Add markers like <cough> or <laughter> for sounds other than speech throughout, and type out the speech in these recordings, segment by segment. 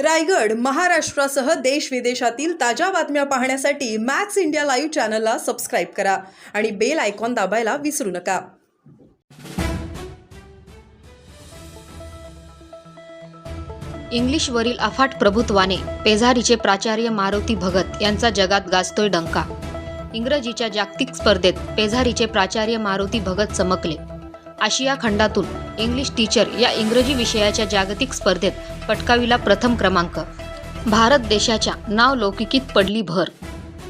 रायगड महाराष्ट्रासह देश विदेशातील ताज्या बातम्या पाहण्यासाठी मॅक्स इंडिया लाईव्ह चॅनलला सबस्क्राईब करा आणि बेल आयकॉन दाबायला विसरू नका. इंग्लिशवरील अफाट प्रभुत्वाने पेझारीचे प्राचार्य मारुती भगत यांचा जगात गाजतोय डंका. इंग्रजीच्या जागतिक स्पर्धेत पेझारीचे प्राचार्य मारुती भगत चमकले. आशिया खंडातून इंग्लिश टीचर या इंग्रजी विषयाच्या जागतिक स्पर्धेत पटकाविला प्रथम क्रमांक. भारत देशाच्या नाव लौकिकीत पडली भर.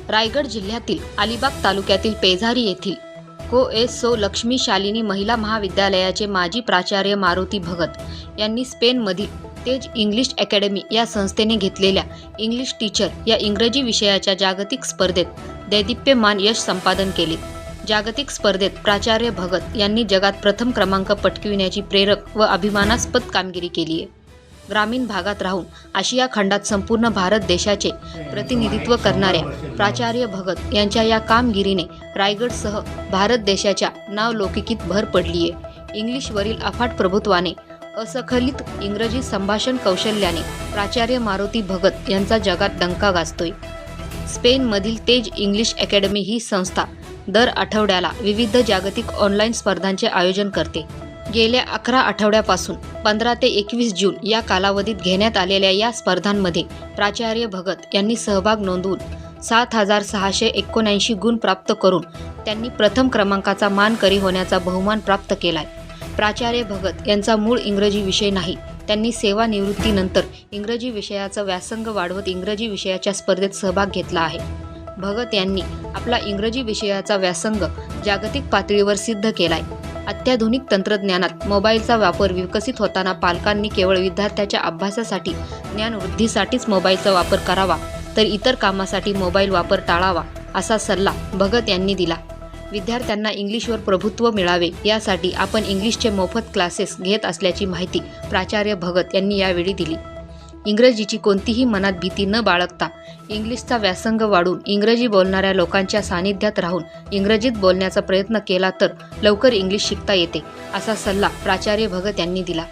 रायगड जिल्ह्यातील अलिबाग तालुक्यातील पेझारी येथील को एस सो लक्ष्मी शालिनी महिला महाविद्यालयाचे माजी प्राचार्य मारुती भगत यांनी स्पेनमधील तेज इंग्लिश अकॅडमी या संस्थेने घेतलेल्या इंग्लिश टीचर या इंग्रजी विषयाच्या जागतिक स्पर्धेत दैदिप्यमान यश संपादन केले. जागतिक स्पर्धेत प्राचार्य भगत यांनी जगात प्रथम क्रमांक पटकविण्याची प्रेरक व अभिमानास्पद कामगिरी केली आहे. ग्रामीण भागात राहून आशिया खंडात संपूर्ण भारत देशाचे प्रतिनिधित्व करणाऱ्या प्राचार्य भगत यांच्या या कामगिरीने रायगडसह भारत देशाच्या नावलौकिकीत भर पडली आहे. इंग्लिशवरील अफाट प्रभुत्वाने असखलित इंग्रजी संभाषण कौशल्याने प्राचार्य मारुती भगत यांचा जगात डंका गाजतोय. स्पेनमधील तेज इंग्लिश अकॅडमी ही संस्था दर आठवड्याला विविध जागतिक ऑनलाईन स्पर्धांचे आयोजन करते. गेल्या अकरा आठवड्यापासून पंधरा ते एकवीस जून या कालावधीत घेण्यात आलेल्या या स्पर्धांमध्ये प्राचार्य भगत यांनी सहभाग नोंदवून सात हजार सहाशे एकोणऐंशी गुण प्राप्त करून त्यांनी प्रथम क्रमांकाचा मानकरी होण्याचा बहुमान प्राप्त केला आहे प्राचार्य भगत यांचा मूळ इंग्रजी विषय नाही. त्यांनी सेवानिवृत्तीनंतर इंग्रजी विषयाचा व्यासंग वाढवत इंग्रजी विषयाच्या स्पर्धेत सहभाग घेतला आहे. भगत यांनी आपला इंग्रजी विषयाचा व्यासंग जागतिक पातळीवर सिद्ध केलाय. अत्याधुनिक तंत्रज्ञानात मोबाईलचा वापर विकसित होताना पालकांनी केवळ विद्यार्थ्याच्या अभ्यासासाठी ज्ञानवृद्धीसाठीच मोबाईलचा वापर करावा तर इतर कामासाठी मोबाईल वापर टाळावा असा सल्ला भगत यांनी दिला. विद्यार्थ्यांना इंग्लिशवर प्रभुत्व मिळावे यासाठी आपण इंग्लिशचे मोफत क्लासेस घेत असल्याची माहिती प्राचार्य भगत यांनी यावेळी दिली. इंग्रजीची कोणतीही मनात भीती न बाळगता इंग्लिशचा व्यासंग वाढून इंग्रजी बोलणाऱ्या लोकांच्या सानिध्यात राहून इंग्रजीत बोलण्याचा प्रयत्न केला तर लवकर इंग्लिश शिकता येते असा सल्ला प्राचार्य भगत यांनी दिला.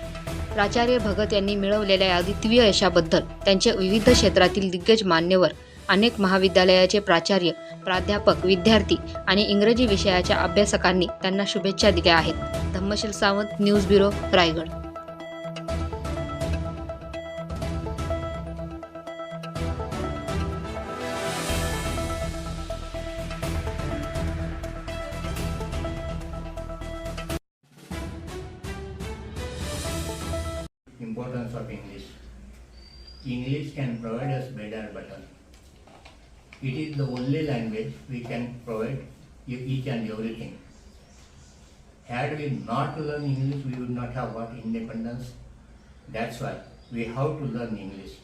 प्राचार्य भगत यांनी मिळवलेल्या अद्वितीय यशाबद्दल त्यांच्या विविध क्षेत्रातील दिग्गज मान्यवर अनेक महाविद्यालयाचे प्राचार्य प्राध्यापक विद्यार्थी आणि इंग्रजी विषयाच्या अभ्यासकांनी त्यांना शुभेच्छा दिल्या आहेत. Dhammasheel Sawant news bureau Raigad. Importance of English. English can provide us better better. Uh, it is the only language we can provide each and everything. Had we not learned English, we would not have got independence. That's why we have to learn English.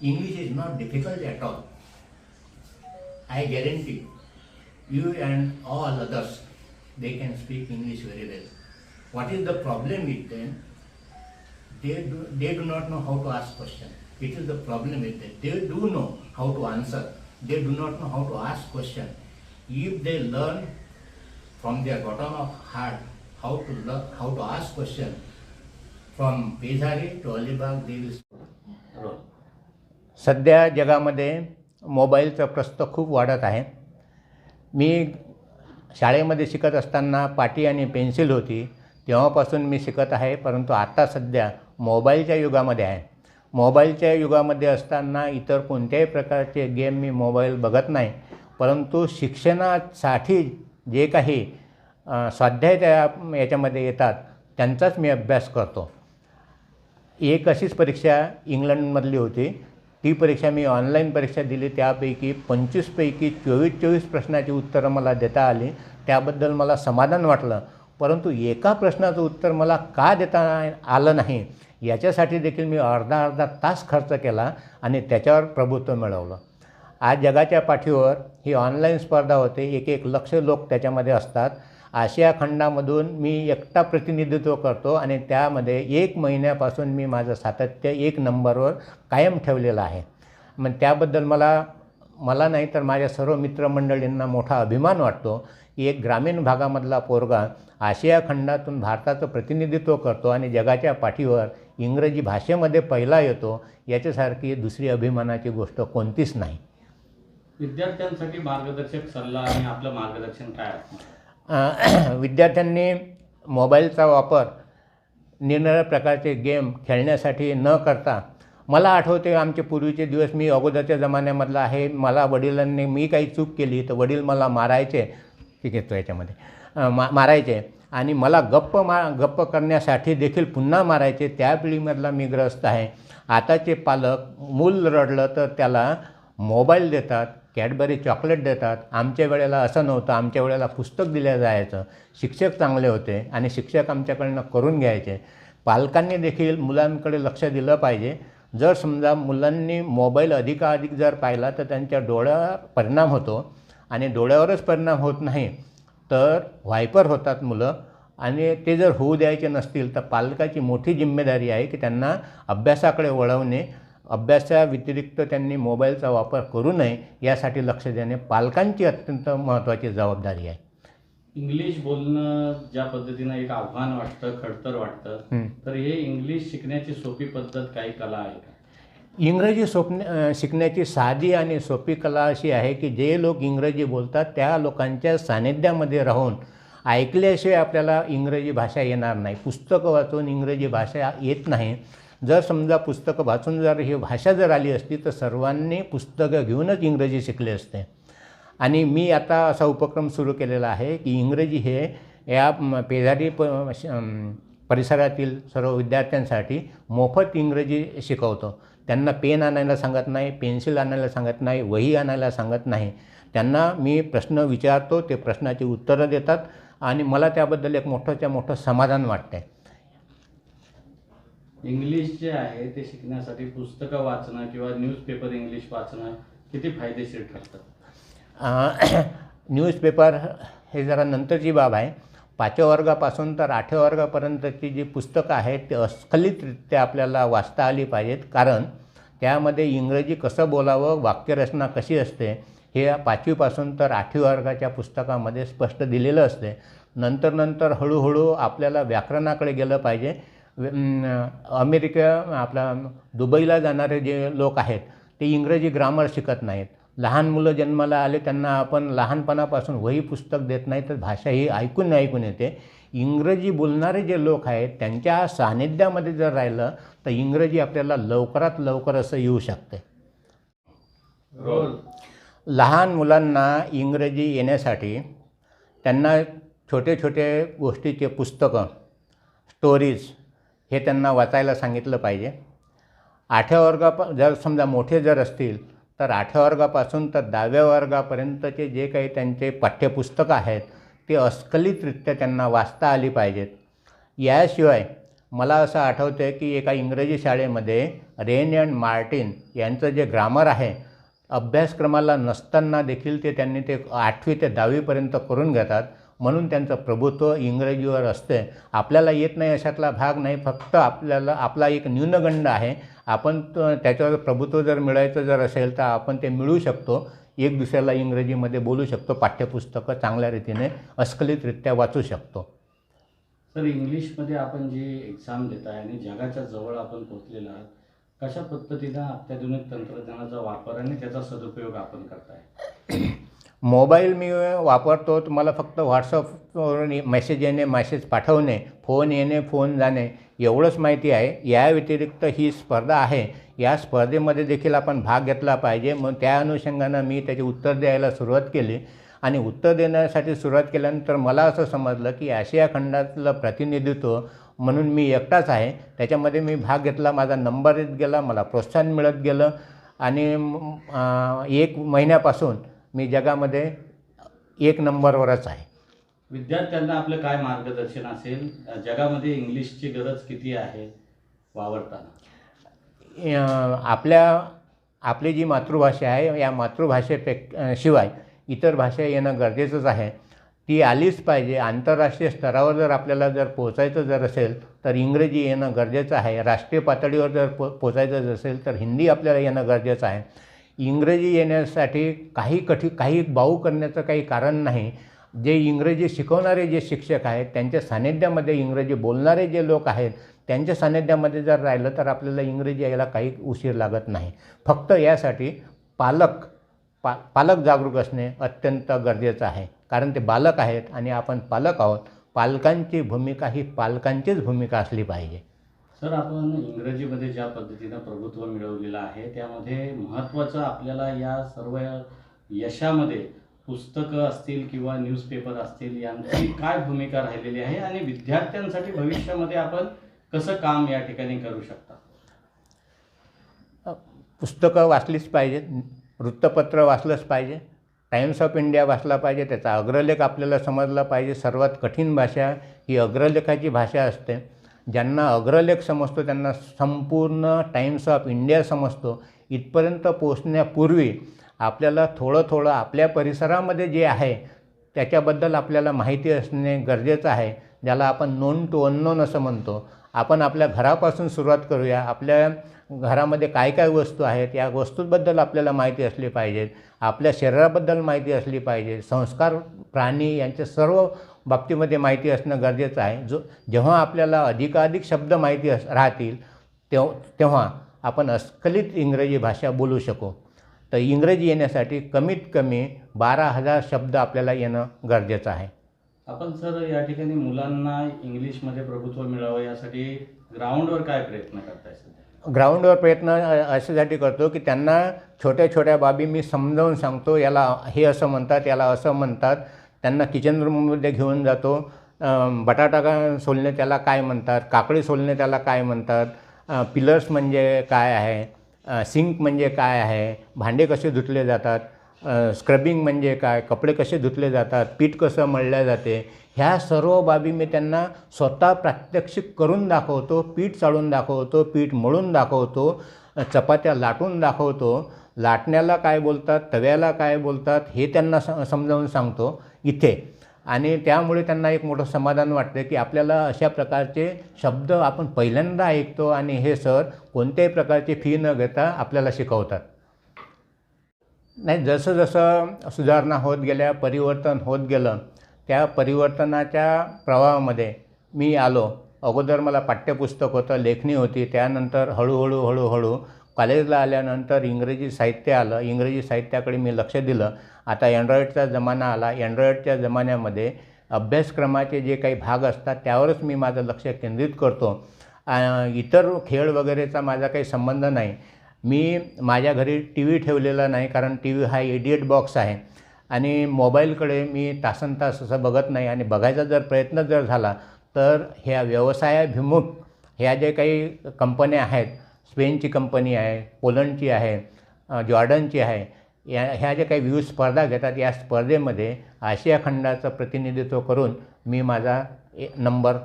English is not difficult at all. I guarantee you and all others, they can speak English very well. What is the problem with them? They do, they do not know how to ask question. It is the problem with them. They do know how to answer. They do not know how to ask question. If they learn from their bottom of heart how to learn, how to ask question, from Pezari to Alibag, they will. सध्या जगामध्ये मोबाईलचं प्रस्त खूप वाढत आहे मी शाळेमध्ये शिकत असताना पाटी आणि पेन्सिल होती तेव्हापासून मी शिकत आहे परंतु आता सध्या मोबाईलच्या युगामध्ये आहे. मोबाईलच्या युगामध्ये असताना इतर कोणत्याही प्रकारचे गेम मी मोबाईल बघत नाही. परंतु शिक्षणासाठी जे काही स्वाध्याय त्या याच्यामध्ये येतात त्यांचाच मी अभ्यास करतो. एक अशीच परीक्षा इंग्लंडमधली होती. ती परीक्षा मी ऑनलाईन परीक्षा दिली. त्यापैकी पंचवीसपैकी चोवीस चोवीस प्रश्नाची उत्तरं मला देता आली. त्याबद्दल मला समाधान वाटलं. परंतु एका प्रश्नाचं उत्तर मला का देता आलं नाही? याच्यासाठी देखील मी अर्धा अर्धा तास खर्च केला आणि त्याच्यावर प्रभुत्व मिळवलं. आज जगाच्या पाठीवर ही ऑनलाईन स्पर्धा होते. एक एक लक्ष लोक त्याच्यामध्ये असतात. आशिया खंडामधून मी एकटा प्रतिनिधित्व करतो आणि त्यामध्ये एक महिन्यापासून मी माझं सातत्य एक नंबरवर कायम ठेवलेलं आहे. मग त्याबद्दल मला मला नाही तर माझ्या सर्व मित्रमंडळींना मोठा अभिमान वाटतो. की एक ग्रामीण भागामधला पोरगा आशिया खंडातून भारताचं प्रतिनिधित्व करतो आणि जगाच्या पाठीवर इंग्रजी भाषेमध्ये पहिला येतो याच्यासारखी दुसरी अभिमानाची गोष्ट कोणतीच नाही. विद्यार्थ्यांसाठी मार्गदर्शक सल्ला आणि आपलं मार्गदर्शन काय <clears throat> विद्यार्थ्यांनी मोबाईलचा वापर निरनिराळ्या प्रकारचे गेम खेळण्यासाठी न करता मला आठवते आमचे पूर्वीचे दिवस मी अगोदरच्या जमान्यामधला आहे मला वडिलांनी मी काही चूक केली तर वडील मला मारायचे ठीक आहे तो याच्यामध्ये मा मारायचे. आणि मला गप्प मा गप्प करण्यासाठी देखील पुन्हा मारायचे त्या पिढीमधला मी ग्रस्त आहे. आताचे पालक मूल रडलं तर त्याला मोबाईल देतात कॅडबरी चॉकलेट देतात. आमच्या वेळेला असं नव्हतं. आमच्या वेळेला पुस्तक दिलं जायचं. शिक्षक चांगले होते आणि शिक्षक आमच्याकडनं करून घ्यायचे. पालकांनी देखील मुलांकडे लक्ष दिलं पाहिजे. जर समजा मुलांनी मोबाईल अधिकाधिक जर पाहिला तर त्यांच्या डोळ्यावर परिणाम होतो. आणि डोळ्यावरच परिणाम होत नाही. तर व्हायपर होतात मुलं. आणि ते जर होऊ द्यायचे नसतील तर पालकाची मोठी जिम्मेदारी आहे की त्यांना अभ्यासाकडे वळवणे. अभ्यासाव्यतिरिक्त त्यांनी मोबाईलचा वापर करू नये यासाठी लक्ष देणे पालकांची अत्यंत महत्त्वाची जबाबदारी आहे. इंग्लिश बोलणं ज्या पद्धतीनं एक आव्हान वाटतं खडतर वाटतं. तर हे इंग्लिश शिकण्याची सोपी पद्धत काही कला आहे इंग्रजी स्वप्न शिकण्याची साधी आणि सोपी कला अशी आहे की जे लोक इंग्रजी बोलतात त्या लोकांच्या सानिध्यामध्ये राहून ऐकल्याशिवाय आपल्याला इंग्रजी भाषा येणार नाही. पुस्तकं वाचून इंग्रजी भाषा येत नाही. जर समजा पुस्तकं वाचून जर ही भाषा जर आली असती तर सर्वांनी पुस्तकं घेऊनच इंग्रजी शिकले असते. आणि मी आता असा उपक्रम सुरू केलेला आहे की इंग्रजी हे या पेझारी पेजारी प श- परिसरातील सर्व विद्यार्थ्यांसाठी मोफत इंग्रजी शिकवतो. त्यांना पेन आणायला सांगत नाही पेन्सिल आणायला सांगत नाही वही आणायला सांगत नाही. त्यांना मी प्रश्न विचारतो ते प्रश्नाची उत्तरं देतात आणि मला त्याबद्दल एक मोठंच्या मोठं समाधान वाटतं आहे इंग्लिश जे आहे ते शिकण्यासाठी पुस्तकं वाचणं किंवा न्यूजपेपर इंग्लिश वाचणं किती फायदेशीर ठरतं? <clears throat> न्यूजपेपर हे जरा नंतरची बाब आहे. पाचव्या वर्गापासून तर आठव्या वर्गापर्यंतची जी पुस्तकं आहेत ते अस्खलितरित्या आपल्याला वाचता आली पाहिजेत. कारण त्यामध्ये इंग्रजी कसं बोलावं वाक्यरचना कशी असते हे पाचवीपासून तर आठवी वर्गाच्या पुस्तकामध्ये स्पष्ट दिलेलं असते. नंतर नंतर हळूहळू आपल्याला व्याकरणाकडे गेलं पाहिजे. अमेरिका आपला दुबईला जाणारे जे लोक आहेत ते इंग्रजी ग्रामर शिकत नाहीत. लहान मुलं जन्माला आले त्यांना आपण लहानपणापासून वही पुस्तक देत नाही तर भाषा ही ऐकून ऐकून येते. इंग्रजी बोलणारे जे लोक आहेत त्यांच्या सानिध्यामध्ये जर राहिलं तर इंग्रजी आपल्याला लवकरात लवकर असं येऊ शकते. लहान मुलांना इंग्रजी येण्यासाठी त्यांना छोटे छोटे गोष्टीचे पुस्तकं स्टोरीज हे त्यांना वाचायला सांगितलं पाहिजे. आठव्या वर्गाप जर समजा मोठे जर असतील तर आठव्या वर्गापासून तर दहाव्या वर्गापर्यंतचे जे काही त्यांचे पाठ्यपुस्तकं आहेत ते अस्खलितरित्या त्यांना वाचता आली पाहिजेत. याशिवाय मला असं आठवतं आहे की एका इंग्रजी शाळेमध्ये रेन अँड मार्टिन यांचं जे ग्रामर आहे अभ्यासक्रमाला नसताना देखील ते त्यांनी ते आठवी ते दहावीपर्यंत करून घेतात. म्हणून त्यांचं प्रभुत्व इंग्रजीवर असते. आपल्याला येत नाही अशातला भाग नाही फक्त आपल्याला आपला एक न्यूनगंड आहे. आपण त्याच्यावर प्रभुत्व जर मिळायचं जर असेल तर आपण ते मिळू शकतो. एक दुसऱ्याला इंग्रजीमध्ये बोलू शकतो पाठ्यपुस्तकं चांगल्या रीतीने अस्खलितरित्या वाचू शकतो. सर इंग्लिशमध्ये आपण जी एक्झाम देत आहे आणि जगाच्या जवळ आपण पोहोचलेलो आहात कशा पद्धतीनं अत्याधुनिक तंत्रज्ञानाचा वापर आणि त्याचा सदुपयोग आपण करताय? मोबाईल मी वापरतो तर मला फक्त व्हॉट्सअपवरून मेसेज येणे मेसेज पाठवणे फोन येणे फोन जाणे एवढंच माहिती आहे. या व्यतिरिक्त ही स्पर्धा आहे. या स्पर्धेमध्ये देखील आपण भाग घेतला पाहिजे. मग त्या अनुषंगानं मी त्याचे उत्तर द्यायला सुरुवात केली. आणि उत्तर देण्यासाठी सुरुवात केल्यानंतर मला असं समजलं की आशिया खंडातलं प्रतिनिधित्व म्हणून मी एकटाच आहे. त्याच्यामध्ये मी भाग घेतला माझा नंबर येत गेला मला प्रोत्साहन मिळत गेलं. आणि एक महिन्यापासून मी जगामध्ये एक नंबरवरच आहे. विद्यार्थ्यांना आपलं काय मार्गदर्शन असेल? जगामध्ये इंग्लिशची गरज किती आहे वावरताना? आपल्या आपली जी मातृभाषा आहे या मातृभाषेपेक अं, शिवाय इतर भाषा येणं गरजेचंच आहे. ती आलीच पाहिजे. आंतरराष्ट्रीय स्तरावर जर आपल्याला जर पोचायचं जर असेल तर इंग्रजी येणं गरजेचं आहे. राष्ट्रीय पातळीवर जर पो पोचायचं जर असेल तर हिंदी आपल्याला येणं गरजेचं आहे. इंग्रजी येण्यासाठी काही कठी काही बाऊ करण्याचं काही कारण नाही. जे इंग्रजी शिकवणारे जे शिक्षक आहेत त्यांच्या सानिध्यामध्ये इंग्रजी बोलणारे जे लोक आहेत त्यांच्या सानिध्यामध्ये जर राहिलं तर आपल्याला इंग्रजी यायला काही उशीर लागत नाही. फक्त यासाठी पालक पा पालक जागरूक असणे अत्यंत गरजेचं आहे. कारण ते बालक आहेत आणि आपण पालक आहोत. पालकांची भूमिका ही पालकांचीच भूमिका असली पाहिजे. सर आपण इंग्रजीमध्ये ज्या पद्धतीनं प्रभुत्व मिळवलेलं आहे त्यामध्ये महत्त्वाचं आपल्याला या सर्व यशामध्ये पुस्तकं असतील किंवा न्यूजपेपर असतील यांची काय भूमिका राहिलेली आहे आणि विद्यार्थ्यांसाठी भविष्यामध्ये आपण कसं काम या ठिकाणी करू शकता? पुस्तकं वाचलीच पाहिजेत वृत्तपत्र वाचलंच पाहिजे टाइम्स ऑफ इंडिया वाचला पाहिजे त्याचा अग्रलेख आपल्याला समजला पाहिजे. सर्वात कठीण भाषा ही अग्रलेखाची भाषा असते. ज्यांना अग्रलेख समजतो त्यांना संपूर्ण टाइम्स ऑफ इंडिया समजतो इथपर्यंत पोचण्यापूर्वी आपल्याला थोडं थोडं आपल्या परिसरामध्ये जे आहे त्याच्याबद्दल आपल्याला माहिती असणे गरजेचं आहे ज्याला आपण नोन टू अननोन असं म्हणतो. आपण आपल्या घरापासून सुरुवात करूया. आपल्या घरामध्ये काय काय वस्तू आहेत या वस्तूंबद्दल आपल्याला माहिती असली पाहिजे. आपल्या शरीराबद्दल माहिती असली पाहिजे. संस्कार प्राणी यांचे सर्व बाबतीमध्ये माहिती असणं गरजेचं आहे. जो जेव्हा आपल्याला अधिकाधिक शब्द माहिती अस राहतील तेव तेव्हा आपण अस्खलित इंग्रजी भाषा बोलू शकू. तर इंग्रजी येण्यासाठी कमीत कमी बारा हजार शब्द आपल्याला येणं गरजेचं आहे. आपण सर या ठिकाणी मुलांना इंग्लिशमध्ये प्रभुत्व मिळावं यासाठी ग्राउंडवर काय प्रयत्न करताय ग्राउंडवर प्रयत्न अशासाठी करतो की त्यांना छोट्या छोट्या बाबी मी समजावून सांगतो. याला हे असं म्हणतात याला असं म्हणतात. त्यांना किचन रूममध्ये घेऊन जातो. बटाटा का सोलणे त्याला काय म्हणतात? काकडी सोलणे त्याला काय म्हणतात? पिलर्स म्हणजे काय आहे? सिंक म्हणजे काय आहे? भांडे कसे धुतले जातात? स्क्रबिंग म्हणजे काय? कपडे कसे धुतले जातात? पीठ कसं मळल्या जाते? ह्या सर्व बाबी मी त्यांना स्वतः प्रात्यक्षिक करून दाखवतो. पीठ चाळून दाखवतो पीठ मळून दाखवतो चपात्या लाटून दाखवतो. लाटण्याला काय बोलतात तव्याला काय बोलतात हे त्यांना स समजावून सांगतो इथे. आणि त्यामुळे त्यांना एक मोठं समाधान वाटतं की आपल्याला अशा प्रकारचे शब्द आपण पहिल्यांदा ऐकतो आणि हे सर कोणत्याही प्रकारची फी न घेता आपल्याला शिकवतात. नाही जसं जसं सुधारणा होत गेल्या परिवर्तन होत गेलं त्या परिवर्तनाच्या प्रवाहामध्ये मी आलो. अगोदर मला पाठ्यपुस्तक होतं लेखणी होती त्यानंतर हळूहळू हळूहळू कॉलेजला आल्यानंतर इंग्रजी साहित्य आलं. इंग्रजी साहित्याकडे मी लक्ष दिलं. आता अँड्रॉईडचा जमाना आला. अँड्रॉईडच्या जमान्यामध्ये अभ्यासक्रमाचे जे काही भाग असतात त्यावरच मी माझं लक्ष केंद्रित करतो. इतर खेळ वगैरेचा माझा काही संबंध नाही. मी माझ्या घरी टी व्ही ठेवलेला नाही कारण टी व्ही हा एडिएट बॉक्स आहे. आणि मोबाईलकडे मी तासन तास असं बघत नाही. आणि बघायचा जर प्रयत्न जर झाला तर ह्या व्यवसायाभिमुख ह्या जे काही कंपन्या आहेत स्पेनची कंपनी आहे पोलंडची आहे जॉर्डनची आहे या ह्या ज्या काही विविध स्पर्धा घेतात या स्पर्धेमध्ये आशिया खंडाचं प्रतिनिधित्व करून मी माझा ए नंबर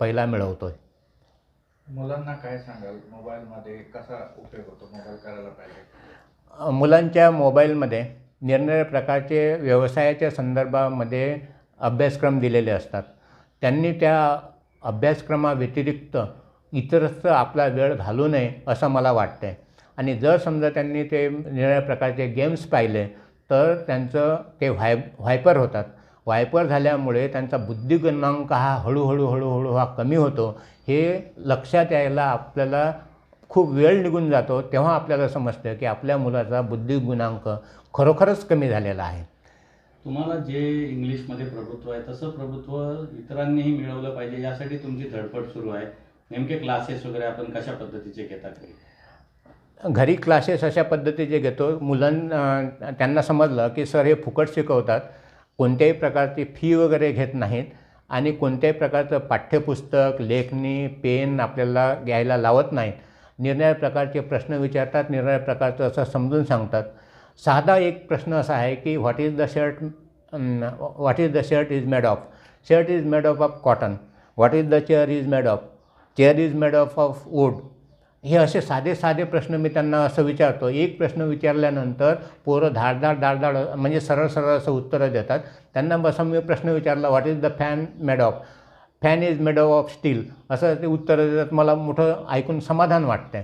पहिला मिळवतो आहे मुलांना काय सांगाल? मोबाईलमध्ये कसा उपयोग होतो? मोबाईल करायला पाहिजे. मुलांच्या मोबाईलमध्ये निरनिराळ्या प्रकारचे व्यवसायाच्या संदर्भामध्ये अभ्यासक्रम दिलेले असतात. त्यांनी त्या अभ्यासक्रमाव्यतिरिक्त इतरत्र आपला वेळ घालू नये असं मला वाटतं आहे आणि जर समजा त्यांनी ते निराळ्या प्रकारचे गेम्स पाहिले तर त्यांचं ते व्हाय व्हायपर होतात. वायपर झाल्यामुळे त्यांचा बुद्धिगुणांक हा हळूहळू हळूहळू हा कमी होतो. हे लक्षात यायला आपल्याला खूप वेळ निघून जातो. तेव्हा आपल्याला समजतं की आपल्या मुलाचा बुद्धिगुणांक खरोखरच कमी झालेला आहे. तुम्हाला जे इंग्लिशमध्ये प्रभुत्व आहे तसं प्रभुत्व इतरांनीही मिळवलं पाहिजे यासाठी तुमची धडपड सुरू आहे. नेमके क्लासेस वगैरे आपण कशा पद्धतीचे घेतात घरी? क्लासेस अशा पद्धतीचे घेतो. मुलांना त्यांना समजलं की सर हे फुकट शिकवतात. कोणत्याही प्रकारची फी वगैरे घेत नाहीत. आणि कोणत्याही प्रकारचं पाठ्यपुस्तक लेखणी पेन आपल्याला घ्यायला लावत नाहीत. निरनिळ्या प्रकारचे प्रश्न विचारतात निरनिळ्या प्रकारचं असं समजून सांगतात. साधा एक प्रश्न असा आहे की what is the shirt what is the shirt is made of shirt is made of of cotton what is the chair is made of chair is made of of wood हे असे साधे साधे प्रश्न मी त्यांना असं विचारतो. एक प्रश्न विचारल्यानंतर पोरं धाडधाड धाडधाड म्हणजे सरळ सरळ असं उत्तरं देतात. त्यांना बसा मी प्रश्न विचारला what is the fan made of fan is made of steel असं ते उत्तरं देतात. मला मोठं ऐकून समाधान वाटतं